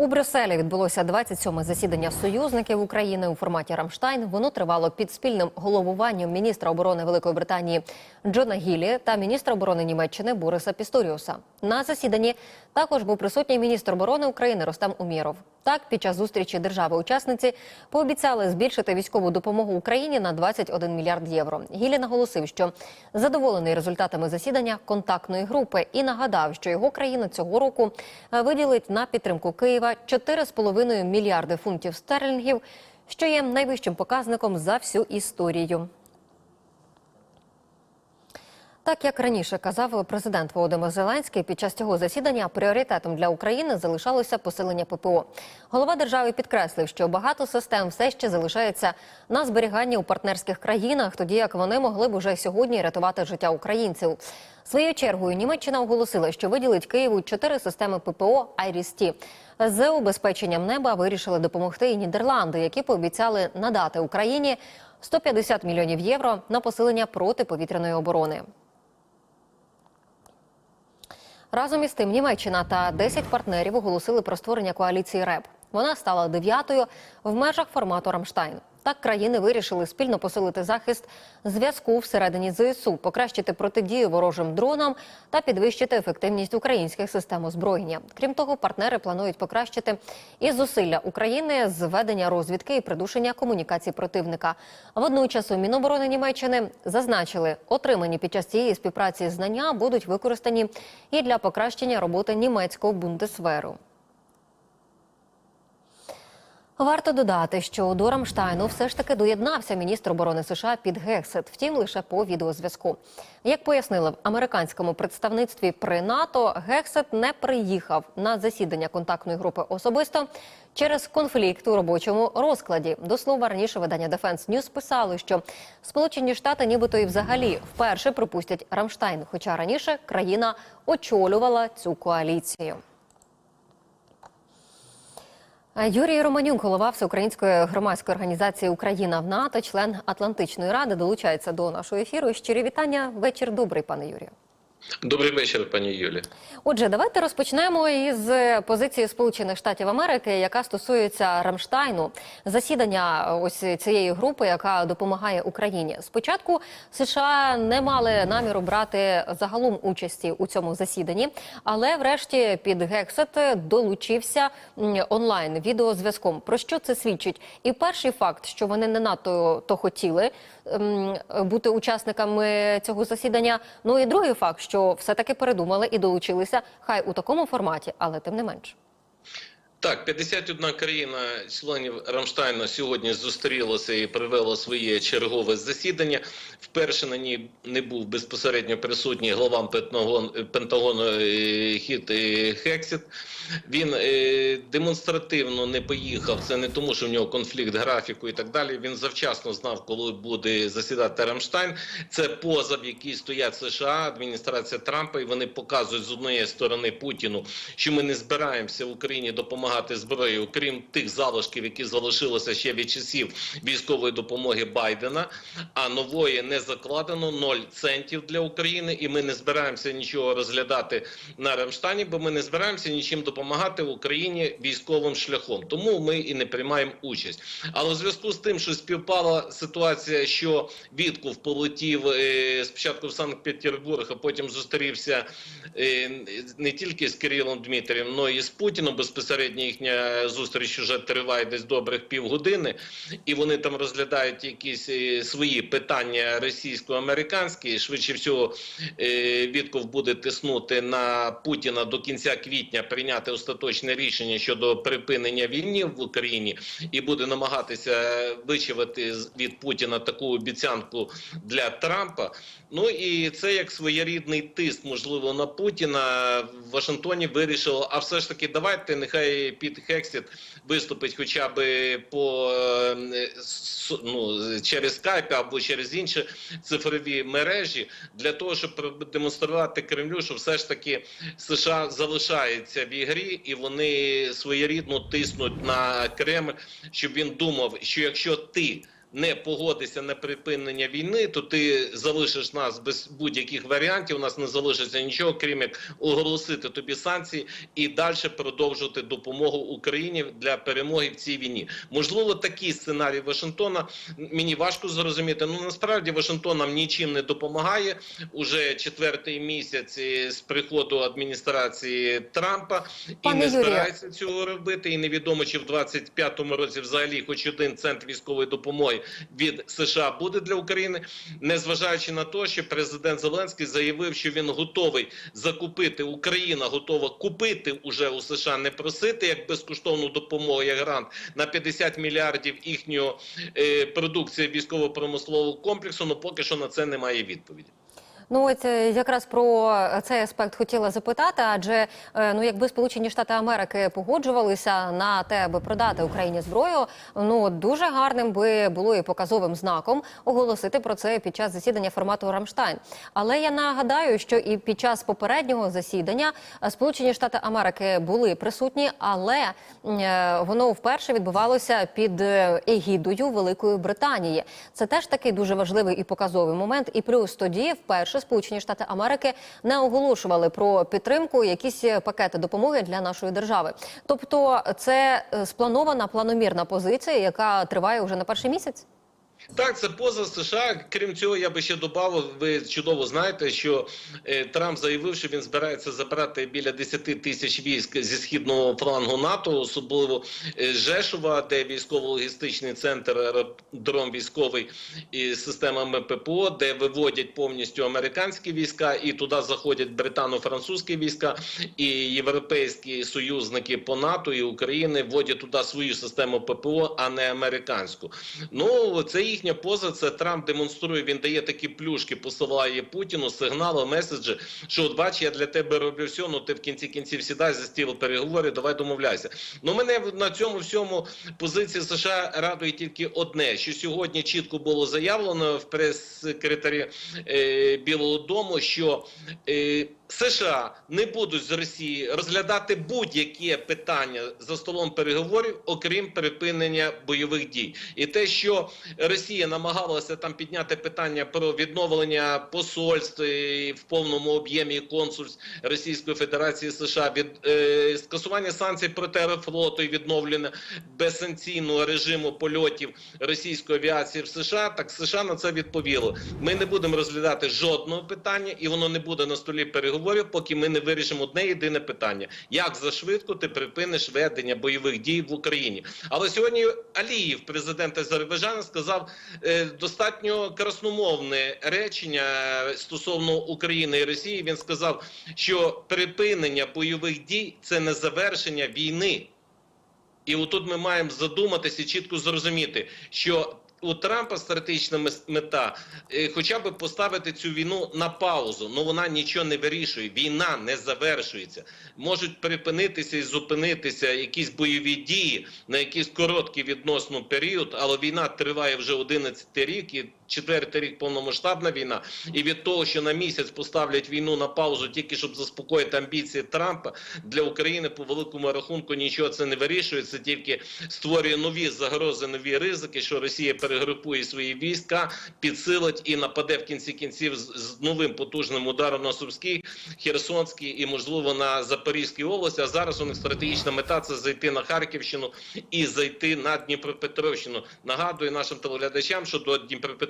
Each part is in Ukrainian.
У Брюсселі відбулося 27-ме засідання союзників України у форматі Рамштайн. Воно тривало під спільним головуванням міністра оборони Великої Британії Джона Гілі та міністра оборони Німеччини Бориса Пісторіуса. На засіданні також був присутній міністр оборони України Ростам Умєров. Так, під час зустрічі держави-учасниці пообіцяли збільшити військову допомогу Україні на 21 мільярд євро. Гілі наголосив, що задоволений результатами засідання контактної групи і нагадав, що його країна цього року е, виділить на підтримку Києва 4,5 мільярди фунтів стерлінгів, що є найвищим показником за всю історію. Так як раніше казав президент Володимир Зеленський, під час цього засідання пріоритетом для України залишалося посилення ППО. Голова держави підкреслив, що багато систем все ще залишається на зберіганні у партнерських країнах, тоді як вони могли б уже сьогодні рятувати життя українців. Своєю чергою Німеччина оголосила, що виділить Києву чотири системи ППО «Айріс-Ті». З убезпеченням неба вирішили допомогти і Нідерланди, які пообіцяли надати Україні 150 мільйонів євро на посилення протиповітряної оборони. Разом із тим Німеччина та 10 партнерів оголосили про створення коаліції РЕП. Вона стала дев'ятою в межах формату Рамштайн. Так країни вирішили спільно посилити захист зв'язку всередині ЗСУ, покращити протидію ворожим дронам та підвищити ефективність українських систем озброєння. Крім того, партнери планують покращити і зусилля України з ведення розвідки і придушення комунікацій противника. Водночас у Міноборони Німеччини зазначили, отримані під час цієї співпраці знання будуть використані і для покращення роботи німецького бундесверу. Варто додати, що до Рамштайну все ж таки доєднався міністр оборони США Піт Гексет, втім лише по відеозв'язку. Як пояснили в американському представництві при НАТО, Гексет не приїхав на засідання контактної групи особисто через конфлікт у робочому розкладі. До слова раніше видання Defense News писали, що Сполучені Штати, нібито і взагалі вперше пропустять Рамштайн, хоча раніше країна очолювала цю коаліцію. Юрій Романюк, голова Всеукраїнської громадської організації Україна в НАТО, член Атлантичної ради, долучається до нашого ефіру. Щирі вітання. Вечір добрий, пане Юрію. Добрий вечір, пані Юлі. Отже, давайте розпочнемо із позиції Сполучених Штатів Америки, яка стосується Рамштайну, засідання ось цієї групи, яка допомагає Україні. Спочатку США не мали наміру брати загалом участі у цьому засіданні, але врешті під Гексет долучився онлайн відеозв'язком. Про що це свідчить? І перший факт, що вони не надто то хотіли бути учасниками цього засідання. Ну і другий факт, що все-таки передумали і долучилися, хай у такому форматі, але тим не менш. Так, 51 країна членів Рамштайну сьогодні зустрілася і провела своє чергове засідання. Вперше на ній не був безпосередньо присутній глава Пентагону, е, Хіт е, Хексіт. Він е, демонстративно не поїхав. Це не тому, що в нього конфлікт графіку і так далі. Він завчасно знав, коли буде засідати Рамштайн. Це поза, в якій стоять США, адміністрація Трампа, і вони показують з однієї сторони Путіну, що ми не збираємося в Україні допомагати зброєю, крім тих залишків, які залишилися ще від часів військової допомоги Байдена. А нової не закладено 0 центів для України, і ми не збираємося нічого розглядати на Рамштані, бо ми не збираємося нічим допомагати Україні військовим шляхом. Тому ми і не приймаємо участь. Але в зв'язку з тим, що співпала ситуація, що Вітков полетів е, спочатку в Санкт-Петербург, а потім зустрівся е, не тільки з Кирилом Дмитрієм, але і з Путіном безпосередньо їхня зустріч вже триває десь добрих півгодини, і вони там розглядають якісь е, свої питання російсько-американські. Швидше всього, е, Вітков буде тиснути на Путіна до кінця квітня прийняти остаточне рішення щодо припинення війни в Україні, і буде намагатися вичавити з- від Путіна таку обіцянку для Трампа. Ну і це як своєрідний тиск, можливо, на Путіна в Вашингтоні вирішило. А все ж таки, давайте нехай Піт Хексіт виступить, хоча б по е, ну, через скайп або через інші цифрові мережі, для того, щоб продемонструвати Кремлю, що все ж таки США залишається в ігрі, і вони своєрідно тиснуть на Кремль, щоб він думав, що якщо ти не погодишся на припинення війни, то ти залишиш нас без будь-яких варіантів. У нас не залишиться нічого, крім як оголосити тобі санкції і далі продовжувати допомогу Україні для перемоги в цій війні. Можливо, такий сценарій Вашингтона мені важко зрозуміти. Ну насправді Вашингтон нам нічим не допомагає уже четвертий місяць з приходу адміністрації Трампа Пане і не збирається цього робити. І невідомо, чи в 25-му році взагалі хоч один цент військової допомоги від США буде для України, незважаючи на те, що президент Зеленський заявив, що він готовий закупити Україна, готова купити уже у США, не просити як безкоштовну допомогу, як грант на 50 мільярдів їхнього е, продукції військово-промислового комплексу. Ну поки що на це немає відповіді. Ну от е, якраз про цей аспект хотіла запитати, адже е, ну якби Сполучені Штати Америки погоджувалися на те, аби продати Україні зброю, ну дуже гарним би було і показовим знаком оголосити про це під час засідання формату Рамштайн. Але я нагадаю, що і під час попереднього засідання е, Сполучені Штати Америки були присутні, але е, воно вперше відбувалося під е, егідою Великої Британії. Це теж такий дуже важливий і показовий момент. І плюс тоді вперше Сполучені Штати Америки не оголошували про підтримку якісь пакети допомоги для нашої держави. Тобто, це е, спланована планомірна позиція, яка триває вже на перший місяць. Так, це поза США. Крім цього, я би ще додав, ви чудово знаєте, що е, Трамп заявив, що він збирається забрати біля 10 тисяч військ зі східного флангу НАТО, особливо е, Жешова, де військово-логістичний центр, аеродром військовий і системами ППО, де виводять повністю американські війська, і туди заходять британо-французькі війська і європейські союзники по НАТО і України вводять туди свою систему ППО, а не американську. Ну це їхня поза. Це Трамп демонструє. Він дає такі плюшки, посилає Путіну сигнали, меседжі, що от бач, я для тебе роблю все, ну ти в кінці кінців сідай за стіл переговорів, давай домовляйся. Ну мене на цьому всьому позиції США радує тільки одне: що сьогодні чітко було заявлено в прес-секретарі е, Білого Дому, що е, США не будуть з Росії розглядати будь-яке питання за столом переговорів, окрім припинення бойових дій, і те, що Росія намагалася там підняти питання про відновлення посольств в повному об'ємі консульств Російської Федерації США від е, скасування санкцій проти аерофлоту і відновлення безсанкційного режиму польотів російської авіації в США. Так США на це відповіло. Ми не будемо розглядати жодного питання, і воно не буде на столі переговорів, поки ми не вирішимо одне єдине питання: як за швидко ти припиниш ведення бойових дій в Україні? Але сьогодні Аліїв, президент Азербайджану, сказав е, достатньо красномовне речення стосовно України і Росії. Він сказав, що припинення бойових дій це не завершення війни. І отут ми маємо задуматися і чітко зрозуміти, що у Трампа стратегічна мета е, хоча б поставити цю війну на паузу. Ну вона нічого не вирішує. Війна не завершується. Можуть припинитися і зупинитися якісь бойові дії на якийсь короткий відносно період, але війна триває вже 11 рік і четвертий рік повномасштабна війна. І від того, що на місяць поставлять війну на паузу, тільки щоб заспокоїти амбіції Трампа для України по великому рахунку нічого це не вирішує. Це тільки створює нові загрози, нові ризики, що Росія перегрупує свої війська, підсилить і нападе в кінці кінців з, новим потужним ударом на Сумський, Херсонський і можливо на Запорізькій області. А зараз у них стратегічна мета це зайти на Харківщину і зайти на Дніпропетровщину. Нагадую нашим телеглядачам, що до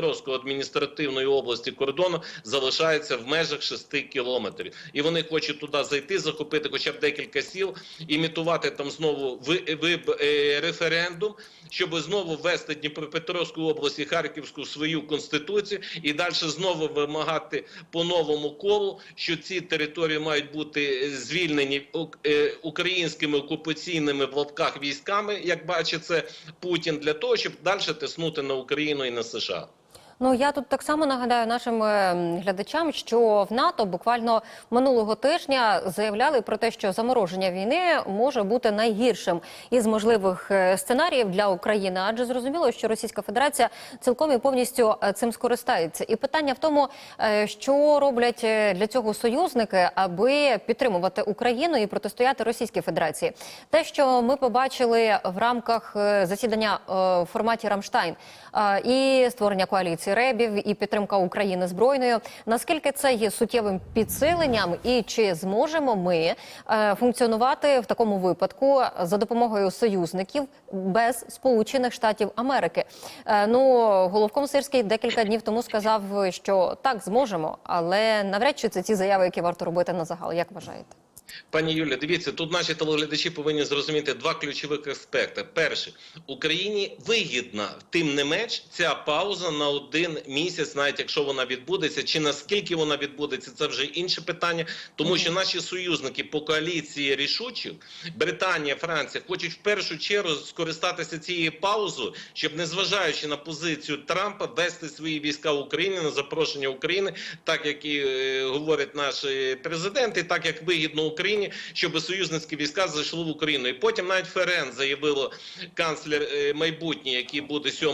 Дніпропетровської адміністративної області кордону залишається в межах 6 кілометрів, і вони хочуть туди зайти, захопити хоча б декілька сіл, імітувати там знову ви, е, референдум, щоб знову ввести Дніпропетровську область і Харківську свою конституцію, і далі знову вимагати по новому колу, що ці території мають бути звільнені е, українськими окупаційними в лапках військами, як бачить це Путін, для того, щоб далі тиснути на Україну і на США. Ну я тут так само нагадаю нашим е, глядачам, що в НАТО буквально минулого тижня заявляли про те, що замороження війни може бути найгіршим із можливих е, сценаріїв для України, адже зрозуміло, що Російська Федерація цілком і повністю е, цим скористається. І питання в тому, що роблять для цього союзники, аби підтримувати Україну і протистояти Російській Федерації. Те, що ми побачили в рамках засідання в форматі Рамштайн і створення коаліції ребів, і підтримка України збройною. Наскільки це є суттєвим підсиленням, і чи зможемо ми е, функціонувати в такому випадку за допомогою союзників без Сполучених Штатів Америки? Е, Ну головком Сирський декілька днів тому сказав, що так зможемо, але навряд чи це ті заяви, які варто робити на загал. Як вважаєте? Пані Юля, дивіться, тут наші телеглядачі повинні зрозуміти два ключових аспекти. Перше, Україні вигідна, тим не менш, ця пауза на один місяць, навіть якщо вона відбудеться, чи наскільки вона відбудеться, це вже інше питання. Тому що наші союзники по коаліції рішучих, Британія, Франція, хочуть в першу чергу скористатися цією паузою, щоб незважаючи на позицію Трампа, вести свої війська в Україні на запрошення України, так як і е, говорять наші президенти, так як вигідно Україні, щоб союзницькі війська зайшли в Україну. І потім навіть ФРН заявило канцлер е, майбутній, який буде 7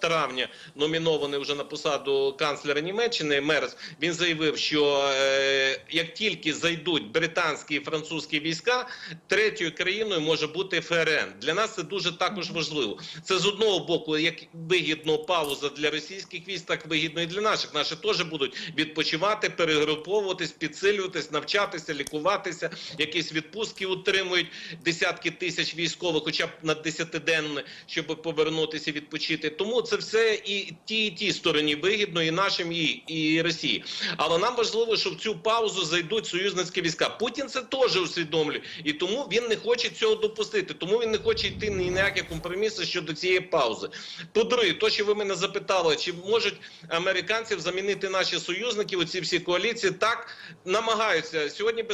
травня номінований вже на посаду канцлера Німеччини. Мерц він заявив, що е, як тільки зайдуть британські і французькі війська, третьою країною може бути ФРН. Для нас це дуже також важливо. Це з одного боку, як вигідно пауза для російських військ, так вигідно і для наших. Наші теж будуть відпочивати, перегруповуватись, підсилюватись, навчатися, лікуватися. Якісь відпустки утримують десятки тисяч військових, хоча б на десятиденне, щоб повернутися відпочити. Тому це все і ті, і ті стороні вигідно, і нашим, і, і Росії. Але нам важливо, що в цю паузу зайдуть союзницькі війська. Путін це теж усвідомлює, і тому він не хоче цього допустити. Тому він не хоче йти ні на які компроміси щодо цієї паузи. По-друге, то, що ви мене запитали, чи можуть американців замінити наші союзники, оці всі коаліції, так намагаються сьогодні.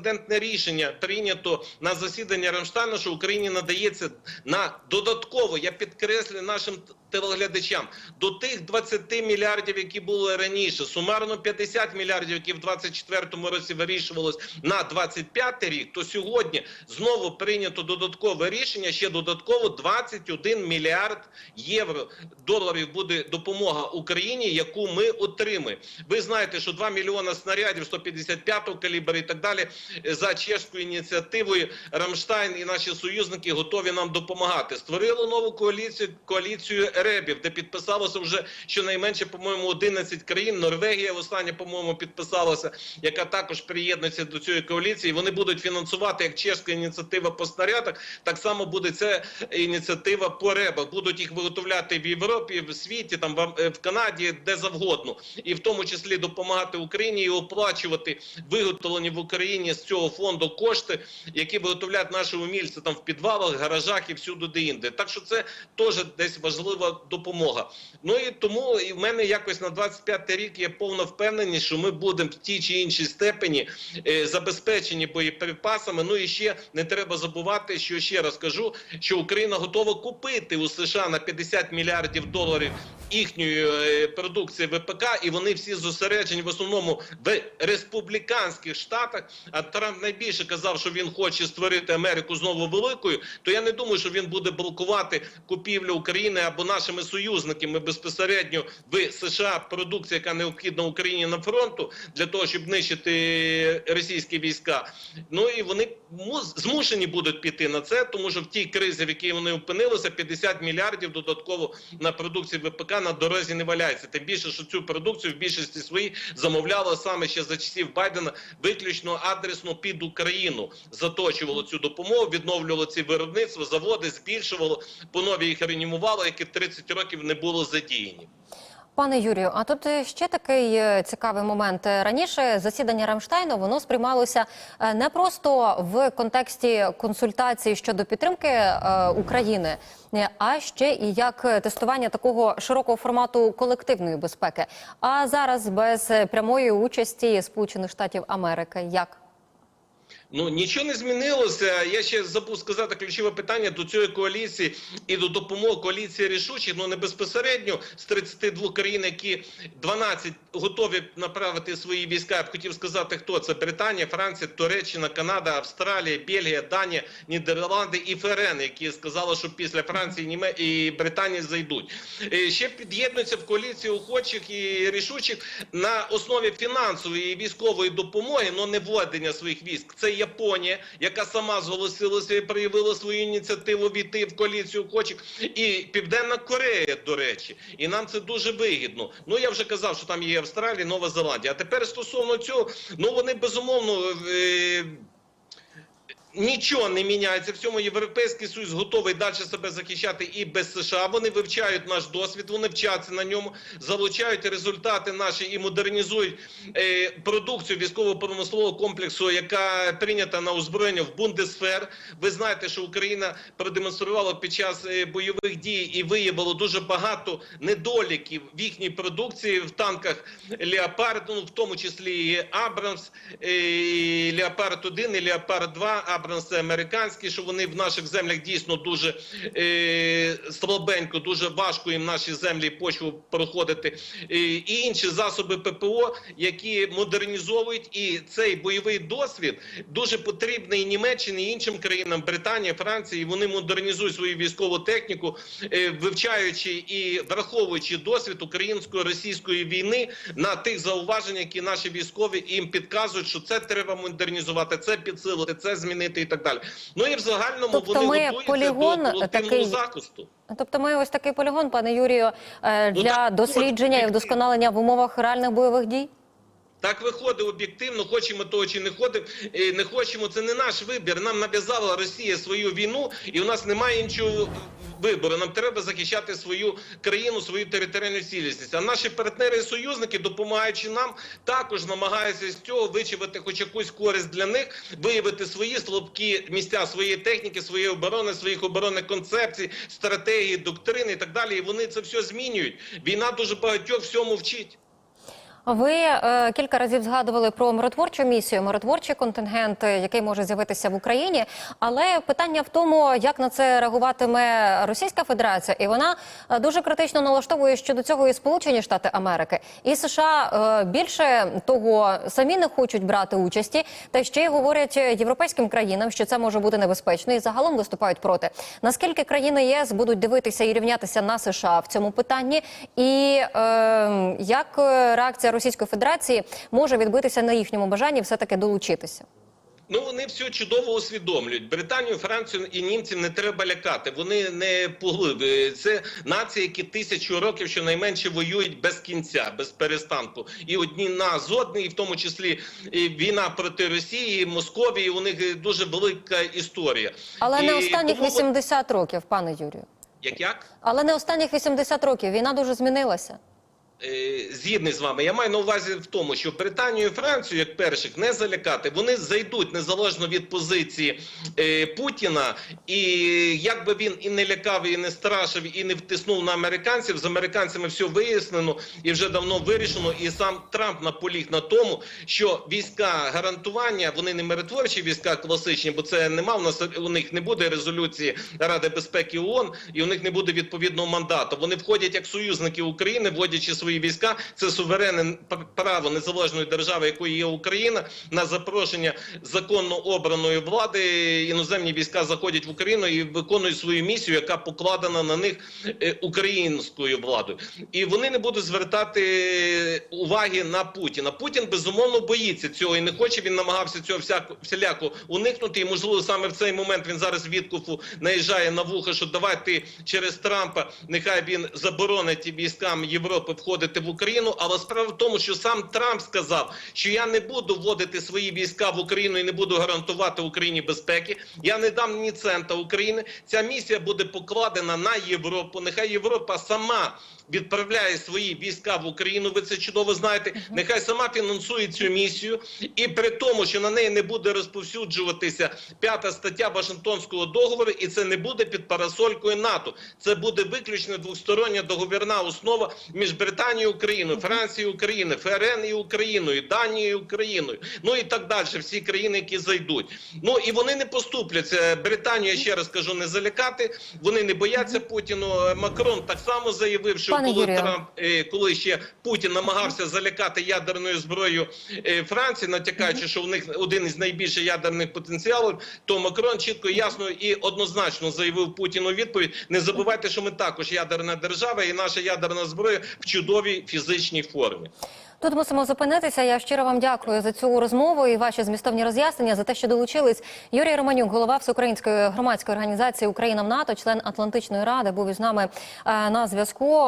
Безпрецедентне рішення прийнято на засідання Рамштану, що Україні надається на додатково. Я підкреслю нашим телеглядачам до тих 20 мільярдів, які були раніше, сумарно 50 мільярдів, які в 24-му році вирішувалось на 25 рік. То сьогодні знову прийнято додаткове рішення. Ще додатково 21 мільярд євро доларів буде допомога Україні, яку ми отримаємо. Ви знаєте, що 2 мільйона снарядів 155-го калібру і так далі е, за чеською ініціативою Рамштайн і наші союзники готові нам допомагати. Створили нову коаліцію коаліцію ребів, де підписалося вже щонайменше, по-моєму, 11 країн. Норвегія останнє, по-моєму, підписалася, яка також приєднується до цієї коаліції. Вони будуть фінансувати як чеська ініціатива по снарядах. Так само буде ця ініціатива по ребах. Будуть їх виготовляти в Європі, в світі, там в Ам- в Канаді, де завгодно, і в тому числі допомагати Україні і оплачувати виготовлені в Україні з цього фонду кошти, які виготовляють наші умільці там в підвалах, гаражах і всюди де інде. Так що це теж десь важлива допомога. Ну і тому і в мене якось на 25 рік є повна впевненість, що ми будемо в тій чи іншій степені е, забезпечені боєприпасами. Ну і ще не треба забувати, що ще раз кажу, що Україна готова купити у США на 50 мільярдів доларів їхньої е, продукції ВПК, і вони всі зосереджені в основному в республіканських штатах. А Трамп найбільше казав, що він хоче створити Америку знову великою. То я не думаю, що він буде блокувати купівлю України або нашими союзниками безпосередньо в США продукція, яка необхідна Україні на фронту для того, щоб нищити російські війська. Ну і вони му- змушені будуть піти на це, тому що в тій кризі, в якій вони опинилися, 50 мільярдів додатково на продукцію ВПК на дорозі не валяється. Тим більше, що цю продукцію в більшості своїй замовляло саме ще за часів Байдена виключно адресно під Україну. Заточувало цю допомогу, відновлювало ці виробництва, заводи збільшувало, по нові їх реанімувало, які 30 років не було задіяні. Пане Юрію, а тут ще такий е, цікавий момент. Е, Раніше засідання Рамштайну воно сприймалося е, не просто в контексті консультацій щодо підтримки України, а ще і як тестування такого широкого формату колективної безпеки. А зараз без прямої участі Сполучених Штатів Америки, як Ну нічого не змінилося. Я ще забув сказати ключове питання до цієї коаліції і до допомоги коаліції рішучих. Ну не безпосередньо з 32 країн, які 12 готові направити свої війська. Я б хотів сказати, хто це Британія, Франція, Туреччина, Канада, Австралія, Бельгія, Данія, Нідерланди і ФРН, які сказали, що після Франції Німе і Британії зайдуть. Е, Ще під'єднуються в коаліцію охочих і рішучих на основі фінансової і військової допомоги, але не введення своїх військ. Це Японія, яка сама зголосилася і проявила свою ініціативу війти в коаліцію хоче, і Південна Корея, до речі, і нам це дуже вигідно. Ну я вже казав, що там є Австралія, Нова Зеландія. А тепер стосовно цього, ну вони безумовно. Е Нічого не міняється в цьому. Європейський союз готовий далі себе захищати і без США. Вони вивчають наш досвід, вони вчаться на ньому, залучають результати наші і модернізують е, продукцію військово-промислового комплексу, яка прийнята на озброєння в Бундесфер. Ви знаєте, що Україна продемонструвала під час е, бойових дій і виявило дуже багато недоліків в їхній продукції в танках Леопард, ну в тому числі і Абрамс, е, і Леопард 1 і Леопард 2 Абрамс це американський, що вони в наших землях дійсно дуже е, слабенько, дуже важко їм наші землі почву проходити. Е, і інші засоби ППО, які модернізовують, і цей бойовий досвід дуже потрібний Німеччині, і іншим країнам Британії, Франції. Вони модернізують свою військову техніку, е, вивчаючи і враховуючи досвід українсько-російської війни на тих зауваженнях, які наші військові їм підказують, що це треба модернізувати, це підсилити, це змінити і так далі. Ну і в загальному Тобто вони ми готуються полігон до такий- захисту. Тобто, ми ось такий полігон, пане Юрію, для Ну, для так, дослідження і вдосконалення в умовах реальних бойових дій. Так виходить об'єктивно, хочемо того чи не ходимо, е, не хочемо. Це не наш вибір. Нам нав'язала Росія свою війну, і у нас немає іншого вибору. Нам треба захищати свою країну, свою територіальну цілісність. А наші партнери і союзники, допомагаючи нам, також намагаються з цього вичивати хоч якусь користь для них, виявити свої слабкі місця своєї техніки, своєї оборони, своїх оборонних концепцій, стратегії, доктрини і так далі. І вони це все змінюють. Війна дуже багатьох всьому вчить. Ви е, кілька разів згадували про миротворчу місію, миротворчий контингент, е, який може з'явитися в Україні. Але питання в тому, як на це реагуватиме Російська Федерація, і вона е, дуже критично налаштовує щодо цього і Сполучені Штати Америки і США е, більше того самі не хочуть брати участі, та ще й говорять європейським країнам, що це може бути небезпечно, і загалом виступають проти. Наскільки країни ЄС будуть дивитися і рівнятися на США в цьому питанні, і е, як реакція Російської Федерації може відбитися на їхньому бажанні все таки долучитися? Ну вони все чудово усвідомлюють. Британію, Францію і німців не треба лякати. Вони не поглиблюють. Це нації, які тисячу років щонайменше воюють без кінця, без перестанку. І одні на з одні, і в тому числі і війна проти Росії, Московії. У них дуже велика історія. Але не останніх тому- 80 років, пане Юрію. Як як? Але не останніх 80 років. Війна дуже змінилася. Е, Згідний з вами, я маю на увазі в тому, що Британію і Францію, як перших, не залякати. Вони зайдуть незалежно від позиції е, Путіна, і як би він і не лякав, і не страшив, і не втиснув на американців. З американцями все вияснено і вже давно вирішено. І сам Трамп наполіг на тому, що війська гарантування вони не миротворчі війська класичні, бо це нема. У нас у них не буде резолюції Ради безпеки ООН, і у них не буде відповідного мандату. Вони входять як союзники України, вводячи свої війська. Це суверенне право незалежної держави, якою є Україна, на запрошення законно обраної влади. Іноземні війська заходять в Україну і виконують свою місію, яка покладена на них е, українською владою. І вони не будуть звертати уваги на Путіна. Путін безумовно боїться цього і не хоче. Він намагався цього всяко всіляко уникнути. І можливо саме в цей момент він зараз відкупу наїжджає на вуха, що давайте через Трампа нехай він заборонить військам Європи входити в Україну. Але справа в тому, що сам Трамп сказав, що я не буду вводити свої війська в Україну і не буду гарантувати Україні безпеки. Я не дам ні цента України. Ця місія буде покладена на Європу. Нехай Європа сама відправляє свої війська в Україну. Ви це чудово знаєте. Нехай сама фінансує цю місію, і при тому, що на неї не буде розповсюджуватися п'ята стаття Вашингтонського договору, і це не буде під парасолькою НАТО. Це буде виключно двостороння договірна основа між Британією і Україною, Францією і Україною, ФРН і Україною, Данією і Україною. Ну і так далі. Всі країни, які зайдуть. Ну і вони не поступляться. Британію, я ще раз кажу, не залякати. Вони не бояться Путіну. Макрон так само заявив, що Пане коли Юрію. Трамп, е, коли ще Путін намагався залякати ядерною зброєю е, Франції, натякаючи, що в них один із найбільших ядерних потенціалів, то Макрон чітко, ясно і однозначно заявив Путіну відповідь: не забувайте, що ми також ядерна держава, і наша ядерна зброя в чудовій фізичній формі. Тут мусимо зупинитися. Я щиро вам дякую за цю розмову і ваші змістовні роз'яснення за те, що долучились. Юрій Романюк, голова всеукраїнської громадської організації Україна в НАТО, член Атлантичної ради, був із нами е, на зв'язку.